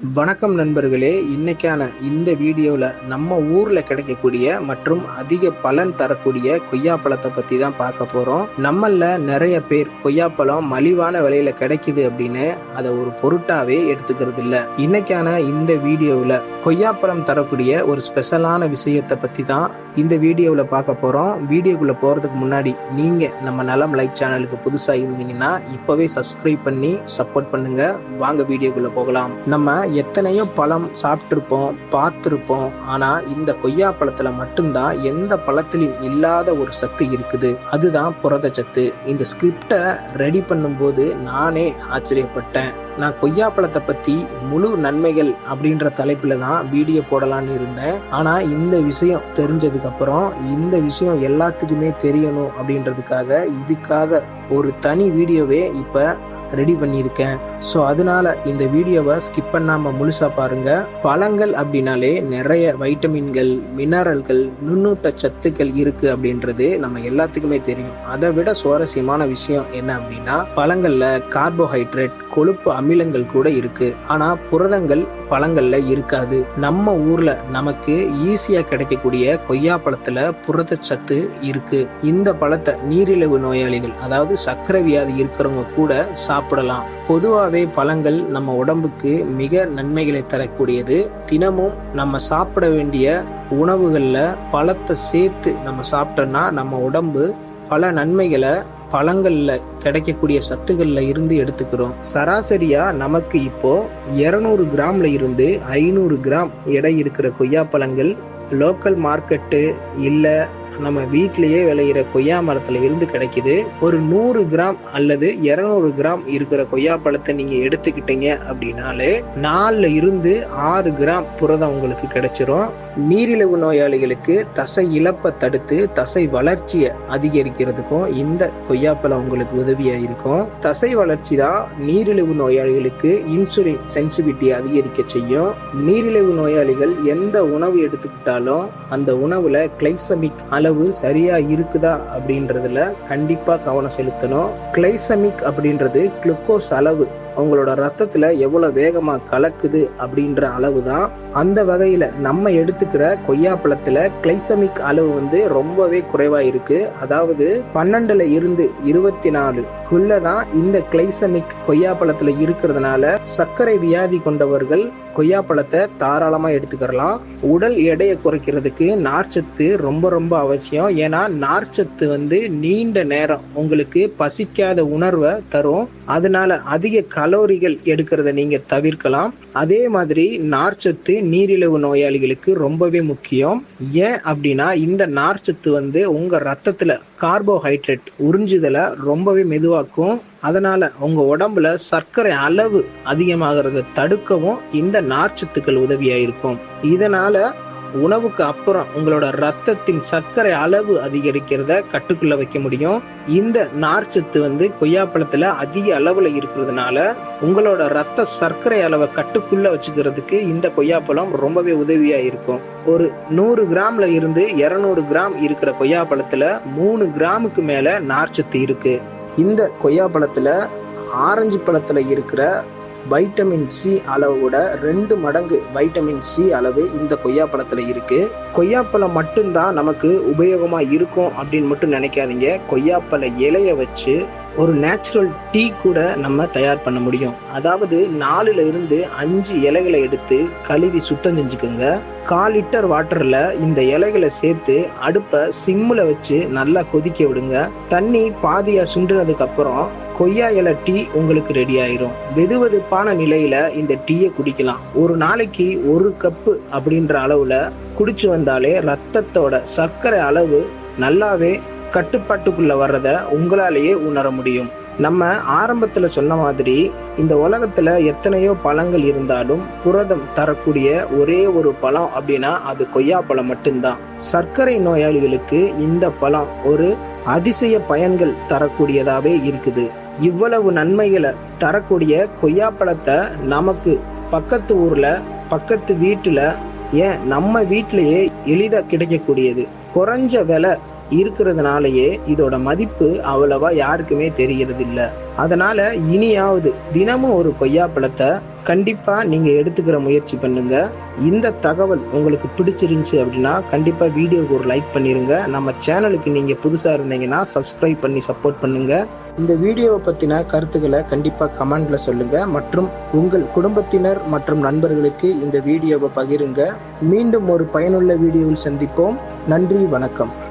வணக்கம் நண்பர்களே இன்னைக்கான இந்த வீடியோவில் நம்ம ஊரில் கிடைக்கக்கூடிய மற்றும் அதிக பலன் தரக்கூடிய கொய்யாப்பழத்தை பற்றி தான் பார்க்க போகிறோம் நம்மள நிறைய பேர் கொய்யாப்பழம் மலிவான விலையில் கிடைக்குது அப்படின்னு அதை ஒரு பொருட்டாவே எடுத்துக்கிறது இல்லை. இன்னைக்கான இந்த வீடியோவில் கொய்யாப்பழம் தரக்கூடிய ஒரு ஸ்பெஷலான விஷயத்தை பற்றி தான் இந்த வீடியோவில் பார்க்க போகிறோம் வீடியோக்குள்ளே போகிறதுக்கு முன்னாடி நீங்கள் நம்ம நலம் லைக் சேனலுக்கு புதுசாக இருந்தீங்கன்னா இப்போவே சப்ஸ்கிரைப் பண்ணி சப்போர்ட் பண்ணுங்கள் வாங்க வீடியோக்குள்ளே போகலாம். நம்ம எத்தனையோ பழம் சாப்பிட்ருப்போம் பார்த்துருப்போம். ஆனால் இந்த கொய்யா பழத்தில் மட்டும்தான் எந்த பழத்திலையும் இல்லாத ஒரு சத்து இருக்குது. அதுதான் புரதச்சத்து இந்த ஸ்கிரிப்டை ரெடி பண்ணும்போது நானே ஆச்சரியப்பட்டேன். நான் கொய்யாப்பழத்தை பற்றி முழு நன்மைகள் அப்படின்ற தலைப்பில் தான் வீடியோ போடலான்னு இருந்தேன். ஆனால் இந்த விஷயம் தெரிஞ்சதுக்கு அப்புறம் இந்த விஷயம் எல்லாத்துக்குமே தெரியணும் அப்படின்றதுக்காக இதுக்காக ஒரு தனி வீடியோவே இப்போ ரெடி பண்ணியிருக்கேன். ஸோ அதனால இந்த வீடியோவை ஸ்கிப் பண்ணாமல் முழுசாக பாருங்க. பழங்கள் அப்படின்னாலே நிறைய வைட்டமின்கள் மினரல்கள் நுண்ணூட்ட சத்துக்கள் இருக்கு அப்படின்றது நம்ம எல்லாத்துக்குமே தெரியும். அதை விட சுவாரஸ்யமான விஷயம் என்ன அப்படின்னா பழங்கள்ல கார்போஹைட்ரேட் கொழுப்பு அமிலங்கள் கூட இருக்கு. ஆனா புரதங்கள் பழங்கள்ல இருக்காது. நம்ம ஊர்ல நமக்கு ஈஸியா கிடைக்கக்கூடிய கொய்யா கொய்யாப்பழத்துல புரதச்சத்து இருக்கு. இந்த பழத்தை நீரிழிவு நோயாளிகள் அதாவது சர்க்கரை வியாதி இருக்கிறவங்க கூட சாப்பிடலாம். பொதுவாகவே பழங்கள் நம்ம உடம்புக்கு மிக நன்மைகளை தரக்கூடியது. தினமும் நம்ம சாப்பிட வேண்டிய உணவுகளில் பழத்தை சேர்த்து நம்ம சாப்பிட்டோம்னா நம்ம உடம்பு பல நன்மைகளை பழங்களில் கிடைக்கக்கூடிய சத்துக்களில் இருந்து எடுத்துக்கிறோம். சராசரியாக நமக்கு இப்போ இரநூறு கிராம்ல இருந்து ஐநூறு கிராம் எடை இருக்கிற கொய்யாப்பழங்கள் லோக்கல் மார்க்கெட்டு இல்லை நம்ம வீட்டிலேயே விளையிற கொய்யா மரத்துல இருந்து கிடைக்குது. ஒரு நூறு கிராம் அல்லது இரநூறு கிராம் இருக்கிற கொய்யா பழத்தை நீங்க எடுத்துக்கிட்டீங்க அப்படின்னாலே நாலுல இருந்து ஆறு கிராம் புரதம் உங்களுக்கு கிடைச்சிரும். நீரிழிவு நோயாளிகளுக்கு தசை இழப்பை தடுத்து தசை வளர்ச்சியை அதிகரிக்கிறதுக்கும் இந்த கொய்யாப்பழம் உங்களுக்கு உதவியா இருக்கும். தசை வளர்ச்சி தான் நீரிழிவு நோயாளிகளுக்கு இன்சுலின் சென்சிபிலிட்டி அதிகரிக்க செய்யும். நீரிழிவு நோயாளிகள் எந்த உணவு எடுத்துக்கிட்டாலும் அந்த உணவுல கிளைசமிக் அளவு சரியா இருக்குதா அப்படின்றதுல கண்டிப்பா கவனம் செலுத்தணும். கிளைசமிக் அப்படின்றது குளுக்கோஸ் அளவு அவங்களோட ரத்தத்துல எவ்வளவு வேகமா கலக்குது அப்படின்ற அளவு தான் அந்த வகையில நம்ம எடுத்துக்கிற கொய்யாப்பழத்துல கிளைசமிக் அளவு வந்து ரொம்பவே குறைவா இருக்கு. அதாவது பன்னெண்டுல இருந்து இருபத்தி நாலு தான் இந்த கிளைசமிக் கொய்யாப்பழத்துல இருக்கிறதுனால சர்க்கரை வியாதி கொண்டவர்கள் கொய்யாப்பழத்தை தாராளமா எடுத்துக்கிறலாம். உடல் எடையை குறைக்கிறதுக்கு நார்ச்சத்து ரொம்ப ரொம்ப அவசியம். ஏன்னா நார்ச்சத்து வந்து நீண்ட நேரம் உங்களுக்கு பசிக்காத உணர்வை தரும். அதனால அதிக கலோரிகள் எடுக்கிறத நீங்க தவிர்க்கலாம். அதே மாதிரி நார்ச்சத்து நீரிழிவு நோயாளிகளுக்கு ரொம்பவே முக்கியம். ஏன் அப்படின்னா இந்த நார்ச்சத்து வந்து உங்க ரத்தத்துல கார்போஹைட்ரேட் உறிஞ்சுதலை ரொம்பவே மெதுவாக உருவாக்கும். அதனால உங்கள் உடம்புல சர்க்கரை அளவு அதிகமாகிறத தடுக்கவும் இந்த நார்ச்சத்துக்கள் உதவியாக இருக்கும் இதனால உணவுக்கு அப்புறம் உங்களோட ரத்தத்தின் சர்க்கரை அளவு அதிகரிக்கிறத கட்டுக்குள்ள வைக்க முடியும். இந்த நார்ச்சத்து வந்து கொய்யாப்பழத்துல அதிக அளவுல இருக்கிறதுனால உங்களோட ரத்த சர்க்கரை அளவை கட்டுக்குள்ள வச்சுக்கிறதுக்கு இந்த கொய்யாப்பழம் ரொம்பவே உதவியா இருக்கும் ஒரு நூறு கிராம்ல இருந்து இருநூறு கிராம் இருக்கிற கொய்யாப்பழத்துல மூணு கிராமுக்கு மேல நார்ச்சத்து இருக்கு. இந்த கொய்யாப்பழத்துல ஆரஞ்சு பழத்துல இருக்கிற வைட்டமின் சி அளவோட ரெண்டு மடங்கு வைட்டமின் சி அளவு இந்த கொய்யாப்பழத்தில் இருக்கு. கொய்யாப்பழம் மட்டும்தான் நமக்கு உபயோகமா இருக்கும் அப்படின்னு மட்டும் நினைக்காதீங்க. கொய்யாப்பழ இலைய வச்சு ஒரு நேச்சுரல் டீ கூட நம்ம தயார் பண்ண முடியும். அதாவது நாலுல இருந்து அஞ்சு இலைகளை எடுத்து கழுவி சுத்தம் செஞ்சுக்கோங்க. கால் லிட்டர் வாட்டர்ல இந்த இலைகளை சேர்த்து அடுப்பை சிம்மில் வச்சு நல்லா கொதிக்க விடுங்க. தண்ணி பாதியா சுண்டுனதுக்கு அப்புறம் கொய்யா இலை டீ உங்களுக்கு ரெடி ஆயிரும். வெது வெதுப்பான நிலையில இந்த டீயை குடிக்கலாம். ஒரு நாளைக்கு ஒரு கப்பு அப்படின்ற அளவுல குடிச்சு வந்தாலே ரத்தத்தோட சர்க்கரை அளவு நல்லாவே கட்டுப்பாட்டுக்குள்ள வர்றத உங்களாலேயே உணர முடியும். நம்ம ஆரம்பத்துல சொன்ன மாதிரி இந்த உலகத்துல எத்தனையோ பழங்கள் இருந்தாலும் புரதம் தரக்கூடிய ஒரே ஒரு பழம் அப்படின்னா அது கொய்யாப்பழம் மட்டும்தான். சர்க்கரை நோயாளிகளுக்கு இந்த பழம் ஒரு அதிசய பயன்கள் தரக்கூடியதாவே இருக்குது. இவ்வளவு நன்மைகளை தரக்கூடிய கொய்யாப்பழத்தை நமக்கு பக்கத்து ஊர்ல பக்கத்து வீட்டுல ஏன் நம்ம வீட்டிலேயே எளிதா கிடைக்கக்கூடியது. குறைஞ்ச விலை இருக்கிறதுனாலயே இதோட மதிப்பு அவ்வளவா யாருக்குமே தெரியறது இல்ல அதனால இனியாவது தினமும் ஒரு கொய்யாப்பழத்தை கண்டிப்பா நீங்க எடுத்துக்கிற முயற்சி பண்ணுங்க. இந்த தகவல் உங்களுக்கு பிடிச்சிருந்துச்சு அப்படின்னா கண்டிப்பா வீடியோக்கு ஒரு லைக் பண்ணிருங்க. நம்ம சேனலுக்கு நீங்க புதுசா இருந்தீங்கன்னா சப்ஸ்கிரைப் பண்ணி சப்போர்ட் பண்ணுங்க. இந்த வீடியோவை பத்தின கருத்துக்களை கண்டிப்பா கமெண்ட்ல சொல்லுங்க. மற்றும் உங்கள் குடும்பத்தினர் மற்றும் நண்பர்களுக்கு இந்த வீடியோவை பகிருங்க. மீண்டும் ஒரு பயனுள்ள வீடியோவில் சந்திப்போம். நன்றி வணக்கம்.